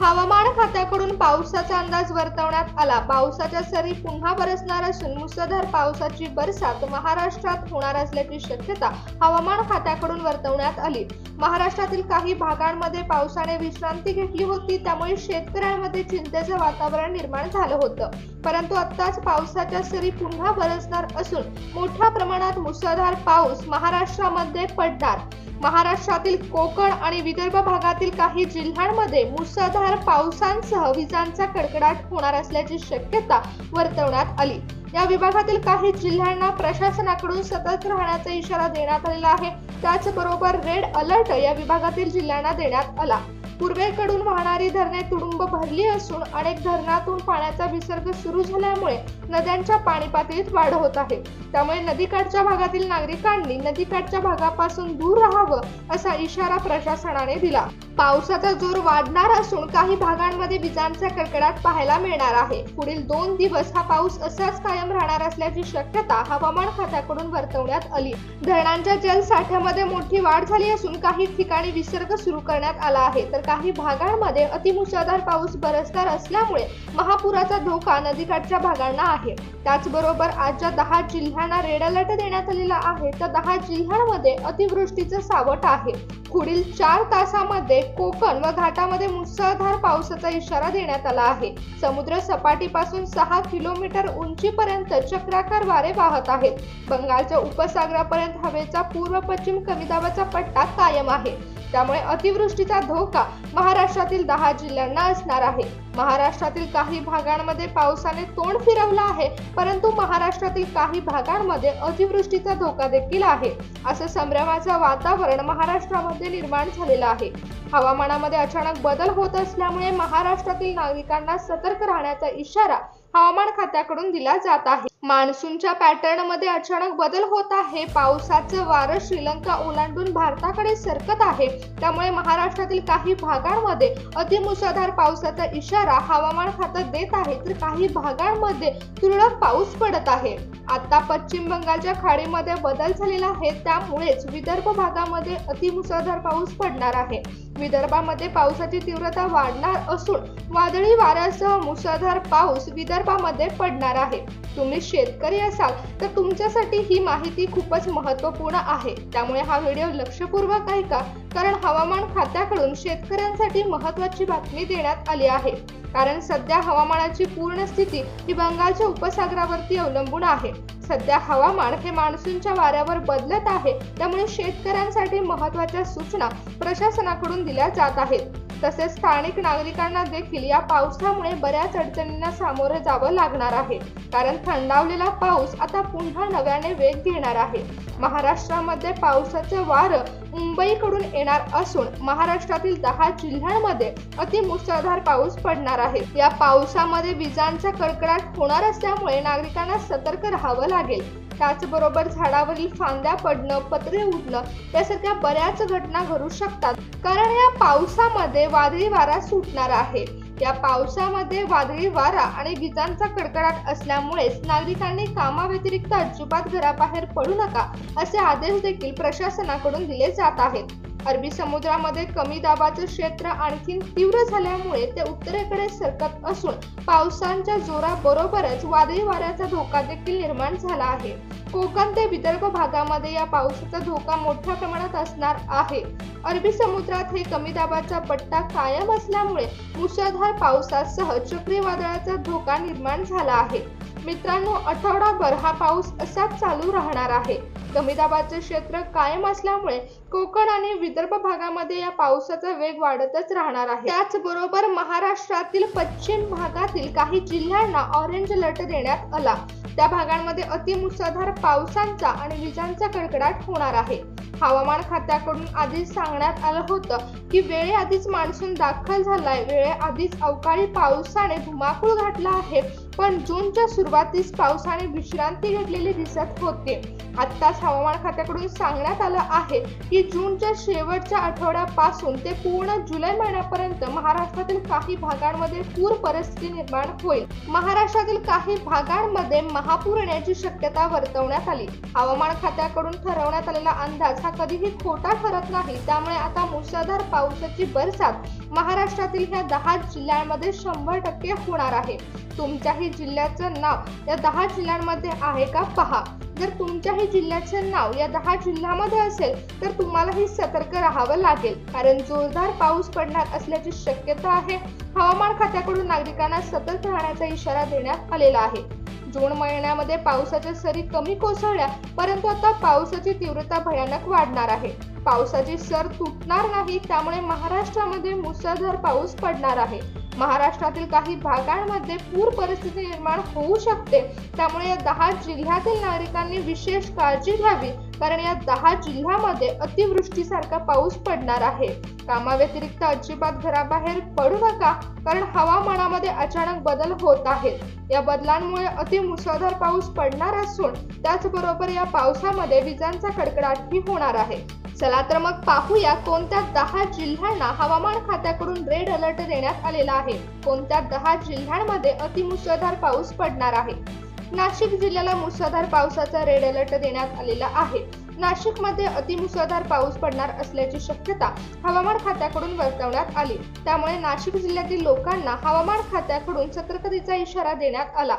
हवामान खात्याकडून पावसाचा अंदाज वर्तवण्यात आला. पावसाच्या सरी पुन्हा बरसणार असून मुसळधार पावसाची बरसात महाराष्ट्रात होणार असल्याची शक्यता हवामान खात्याकडून वर्तवण्यात आली. महाराष्ट्रातील काही भागांमध्ये पावसाने विश्रांती घेतली होती त्यामुळे शेतकऱ्यांमध्ये चिंतेचं वातावरण निर्माण झालं होतं. परंतु आत्ताच पावसाच्या सरी पुन्हा बरसणार असून मोठ्या प्रमाणात मुसळधार पाऊस महाराष्ट्रामध्ये पडणार. महाराष्ट्रातील कोकण आणि विदर्भ भागातील काही जिल्ह्यांमध्ये मुसळधार पावसांसह विजांचा कडकडाट होणार असल्याची शक्यता वर्तवण्यात आली. या विभागातील काही जिल्ह्यांना प्रशासनाकडून सतर्क राहण्याचा इशारा देण्यात आलेला आहे. त्याचबरोबर रेड अलर्ट या विभागातील जिल्ह्यांना देण्यात आला. पूर्वेकडून वाहणारी धरणे तुडुंब भरली असून अनेक धरणातून पाण्याचा विसर्ग सुरू झाल्यामुळे नद्यांच्या पाणी पातळीत वाढ होत आहे. त्यामुळे नदीकाठच्या भागातील नागरिकांनी नदीकाठच्या भागापासून दूर राहावं असा इशारा प्रशासनाने दिला. पावसाचा जोर वाढणार असून काही भागांमध्ये विजांचा कडकडाट पाहायला मिळणार आहे. पुढील दोन दिवस हा पाऊस असाच कायम राहणार असल्याची शक्यता हवामान खात्याकडून वर्तवण्यात आली. धरणांच्या जलसाठ्यामध्ये मोठी वाढ झाली असून काही ठिकाणी विसर्ग सुरू करण्यात आला आहे. तर काही भागांमध्ये अतिमुसळधार पाऊस बरसणार असल्यामुळे महापुराचा धोका नदीकाठच्या भागांना आहे. त्याचबरोबर आजच्या दहा जिल्ह्यांना रेड अलर्ट देण्यात आलेला आहे. तर दहा जिल्ह्यांमध्ये अतिवृष्टीचं सावट आहे. पुढील चार तासामध्ये कोकण व घाटामध्ये मुसळधार पावसाचा इशारा देण्यात आला आहे. समुद्र सपाटीपासून सहा किलोमीटर उंचीपर्यंत चक्राकार वारे वाहत आहेत. बंगालच्या उपसागरापर्यंत हवेचा पूर्व पश्चिम कमी दाबाचा पट्टा कायम आहे. त्यामुळे अतिवृष्टीचा धोका महाराष्ट्रातील दहा जिल्ह्यांना असणार आहे. महाराष्ट्रातील काही भागांमध्ये पावसाने तोंड फिरवलं आहे परंतु महाराष्ट्रातील काही भागांमध्ये अतिवृष्टीचा धोका देखील आहे. असं संभ्रमाचं वातावरण महाराष्ट्रामध्ये निर्माण झालेलं आहे. हवामानामध्ये अचानक बदल होत असल्यामुळे महाराष्ट्रातील नागरिकांना सतर्क राहण्याचा इशारा हवामान खात्याकडून दिला जात आहे. मान्सूनच्या पॅटर्नमध्ये अचानक बदल होत आहे. पावसाचं वारं श्रीलंका ओलांडून भारताकडे सरकत आहे. त्यामुळे महाराष्ट्रातील काही भागांमध्ये अतिमुसळधार पावसाचा इशारा हवामान खातं देत आहे. तर काही भागांमध्ये तुरळक पाऊस पडत आहे. आता पश्चिम बंगालच्या खाडीमध्ये बदल झालेला आहे. त्यामुळेच विदर्भ भागामध्ये अतिमुसळधार पाऊस पडणार आहे. विदर्भामध्ये पावसाची तीव्रता वाढणार असून वादळी वाऱ्यासह मुसळधार पाऊस विदर्भामध्ये पडणार आहे. तुम्ही शेतकरी असाल तर तुमच्यासाठी ही माहिती खूपच महत्त्वपूर्ण आहे. त्यामुळे हा व्हिडिओ लक्षपूर्वक ऐका कारण हवामान खात्याकडून शेतकऱ्यांसाठी महत्त्वाची बातमी देण्यात आली आहे. कारण सध्या हवामानाची पूर्ण स्थिती ही बंगालच्या उपसागरावरती अवलंबून आहे. सध्या हवामान हे मान्सूनच्या वाऱ्यावर बदलत आहे त्यामुळे शेतकऱ्यांसाठी महत्त्वाच्या सूचना प्रशासनाकडून दिल्या जात आहेत. तसेच स्थानिक नागरिकांना देखील या पावसामुळे बऱ्याच अडचणींना सामोरे जावं लागणार आहे. कारण थंडावलेला पाऊस आता पुन्हा नव्याने वेग घेणार आहे. महाराष्ट्रामध्ये पावसाचे वारं मुंबईकडून येणार असून महाराष्ट्रातील दहा जिल्ह्यांमध्ये अतिमुसळधार पाऊस पडणार आहे. या पावसामध्ये विजांचा कडकडाट होणार असल्यामुळे नागरिकांना सतर्क राहावं लागेल. त्याचबरोबर झाडावरील फांद्या पडणं पत्रे उडणं यासारख्या बऱ्याच घटना घडू शकतात. कारण या पावसामध्ये वादळी वारा सुटणार आहे. या पावसामध्ये वादळी वारा आणि विजांचा कडकडाट असल्यामुळेच नागरिकांनी कामाव्यतिरिक्त अजिबात घराबाहेर पडू नका असे आदेश देखील प्रशासनाकडून दिले जात आहेत. अरबी समुद्रामध्ये कमी दाबाचं क्षेत्र आणखी तीव्र झाल्यामुळे ते उत्तरेकडे सरकत असून पावसांच्या जोराबरोबरच वादळी वाऱ्याचा धोका देखील निर्माण झाला आहे. कोकण ते विदर्भ भागामध्ये या पावसाचा धोका मोठ्या प्रमाणात असणार आहे. अरबी समुद्रात हे कमी दाबाचा पट्टा कायम असल्यामुळे मुसळधार पावसासह चक्रीवादळाचा धोका निर्माण झाला आहे. मित्रांनो आठवडाभर हा पाऊस असाच चालू राहणार आहे. कमी दाबाचे क्षेत्र कायम असल्यामुळे कोकण आणि विदर्भ भागामध्ये या पावसाचा वेग वाढतच राहणार आहे. त्याचबरोबर महाराष्ट्रातील पश्चिम भागातील काही जिल्ह्यांना ऑरेंज अलर्ट देण्यात आला. त्या भागांमध्ये अतिमुसळधार पावसांचा आणि विजांचा कडकडाट होणार आहे. हवामान खात्याकडून आधीच सांगण्यात आलं होतं की वेळेआधीच मान्सून दाखल झालाय. वेळेआधीच अवकाळी पावसाने धुमाकूळ घातला आहे. पण जूनच्या सुरुवातीस पावसाने विश्रांती घेतलेली दिसत होते. आत्ताच हवामान खात्याकडून सांगण्यात आलं आहे की जूनच्या शेवटच्या आठवड्यापासून ते पूर्ण जुलै महिन्यापर्यंत महाराष्ट्रातील काही भागांमध्ये पूर परिस्थिती निर्माण होईल. महाराष्ट्रातील काही भागांमध्ये महापूर येण्याची शक्यता वर्तवण्यात आली. हवामान खात्याकडून ठरवण्यात आलेला अंदाज अंदाज हा कधीही खोटा ठरत नाही. त्यामुळे आता मुसळधार पावसाची बरसात महाराष्ट्रातील ह्या दहा जिल्ह्यांमध्ये शंभर टक्के होणार आहे. तुमच्याही जिल्ह्याचं नाव या दहा जिल्ह्यांमध्ये आहे का पहा. जर तुमच्याही जिल्ह्याचे नाव या दहा जिल्ह्यामध्ये असेल तर तुम्हालाही सतर्क राहावं लागेल. कारण जोरदार पाऊस पडणार असल्याची शक्यता आहे. हवामान खात्याकडून नागरिकांना सतर्क राहण्याचा इशारा देण्यात आलेला आहे. जून महिन्यामध्ये पावसाच्या सरी कमी कोसळल्या परंतु आता पावसाची तीव्रता भयानक वाढणार आहे. पावसाची सर तुटणार नाही त्यामुळे महाराष्ट्रामध्ये मुसळधार पाऊस पडणार आहे. महाराष्ट्रातील काही भागांमध्ये पूर परिस्थिती निर्माण होऊ शकते. त्यामुळे या दहा जिल्ह्यातील नागरिकांनी विशेष काळजी घ्यावी. कारण या दहा जिल्ह्यामध्ये अतिवृष्टीसारखा पाऊस पडणार आहे. कामाव्यतिरिक्त अजिबात घराबाहेर पडू नका कारण हवामानामध्ये अचानक बदल होत आहेत. या बदलांमुळे अति मुसळधार पाऊस पडणार असून त्याचबरोबर या पावसामध्ये विजांचा कडकडाटही होणार आहे. चला तर मग पाहूया कोणत्या दहा जिल्ह्यांना हवामान खात्याकडून रेड अलर्ट देण्यात आलेला आहे. कोणत्या दहा जिल्ह्यांमध्ये अतिमुसळधार पाऊस पडणार आहे? नाशिक जिल्ह्याला मुसळधार पावसाचा रेड अलर्ट देण्यात आलेला आहे. नाशिकमध्ये अतिमुसळधार पाऊस पडणार असल्याची शक्यता हवामान खात्याकडून वर्तवण्यात आली. त्यामुळे नाशिक जिल्ह्यातील लोकांना हवामान खात्याकडून सतर्कतेचा इशारा देण्यात आला.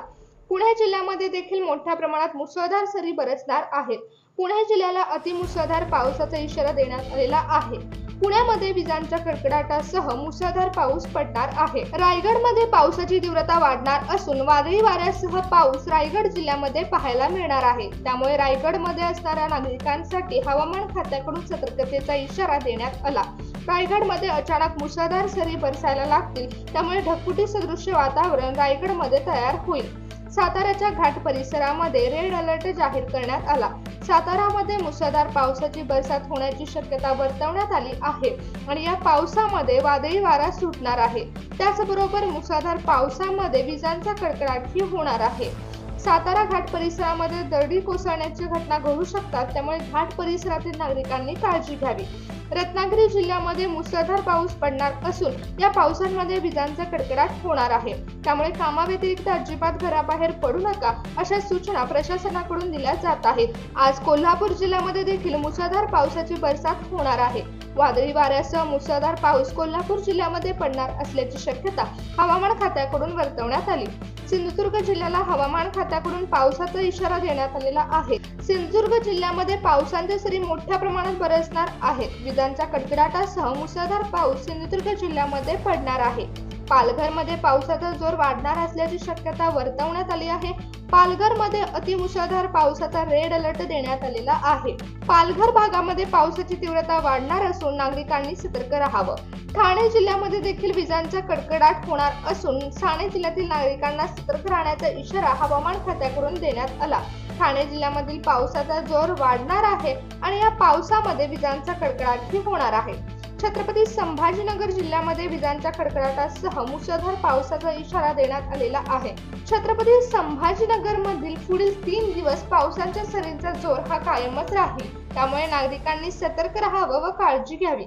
पुणे जिल्ह्यामध्ये देखील मोठ्या प्रमाणात मुसळधार सरी बरसणार आहेत. पुणे जिल्ह्याला अतिमुसळधार पावसाचा इशारा देण्यात आलेला आहे. पुण्यामध्ये विजांच्या कडकडाटासह मुसळधार पाऊस पडणार आहे. रायगडमध्ये पावसाची तीव्रता वाढणार असून वादळी वाऱ्यासह पाऊस रायगड जिल्ह्यामध्ये पाहायला मिळणार आहे. त्यामुळे रायगडमध्ये असणाऱ्या नागरिकांसाठी हवामान खात्याकडून सतर्कतेचा इशारा देण्यात आला. रायगडमध्ये अचानक मुसळधार सरी बरसायला लागतील. त्यामुळे ढगफुटी सदृश्य वातावरण रायगडमध्ये तयार होईल. साताऱ्याच्या घाट परिसरामध्ये रेड अलर्ट जाहीर करण्यात आला. सातारामध्ये मुसळधार पावसाची बरसात होण्याची शक्यता वर्तवण्यात आली आहे आणि या पावसामध्ये वादळी वारा सुटणार आहे. त्याचबरोबर मुसळधार पावसामध्ये विजांचा कडकडाटही होणार आहे. सातारा घाट परिसरामध्ये दरडी कोसळण्याची घटना घडू शकतात त्यामुळे घाट परिसरातील नागरिकांनी काळजी घ्यावी. रत्नागिरी जिल्ह्यामध्ये मुसळधार पाऊस पडणार असून या पावसांमध्ये विजांचा कडकडाट होणार आहे. त्यामुळे कामाव्यतिरिक्त अजिबात घराबाहेर पडू नका अशा सूचना प्रशासनाकडून दिल्या जात आहेत. आज कोल्हापूर जिल्ह्यामध्ये देखील मुसळधार पावसाची बरसात होणार आहे. वादळी वाऱ्यासह मुसळधार पाऊस कोल्हापूर जिल्ह्यामध्ये पडणार असल्याची शक्यता हवामान खात्याकडून वर्तवण्यात आली. सिंधुदुर्ग जिल्ह्याला हवामान खात्याकडून पावसाचा इशारा देण्यात आलेला आहे. सिंधुदुर्ग जिल्ह्यामध्ये पावसांचे सरी मोठ्या प्रमाणात बरसणार आहेत. विजांचा कडकडाटासह मुसळधार पाऊस सिंधुदुर्ग जिल्ह्यामध्ये पडणार आहे. पालघरमध्ये पावसाचा जोर वाढणार असल्याची शक्यता वर्तवण्यात आली आहे. पालघरमध्ये अतिमुसळधार पावसाचा रेड अलर्ट देण्यात आलेला आहे. पालघर भागामध्ये पावसाची तीव्रता वाढणार असून नागरिकांनी सतर्क राहावं. ठाणे जिल्ह्यामध्ये देखील विजांचा कडकडाट होणार असून ठाणे जिल्ह्यातील नागरिकांना सतर्क राहण्याचा इशारा हवामान खात्याकडून देण्यात आला. ठाणे जिल्ह्यामधील पावसाचा जोर वाढणार आहे आणि या पावसामध्ये विजांचा कडकडाटही होणार आहे. छत्रपती संभाजीनगर जिल्ह्यामध्ये विजांच्या खडखडाटासह मुसळधार पावसाचा इशारा देण्यात आलेला आहे. छत्रपती संभाजीनगर मधील पुढील तीन दिवस पावसाच्या सरींचा जोर हा कायमच राहील. त्यामुळे नागरिकांनी सतर्क राहावं व काळजी घ्यावी.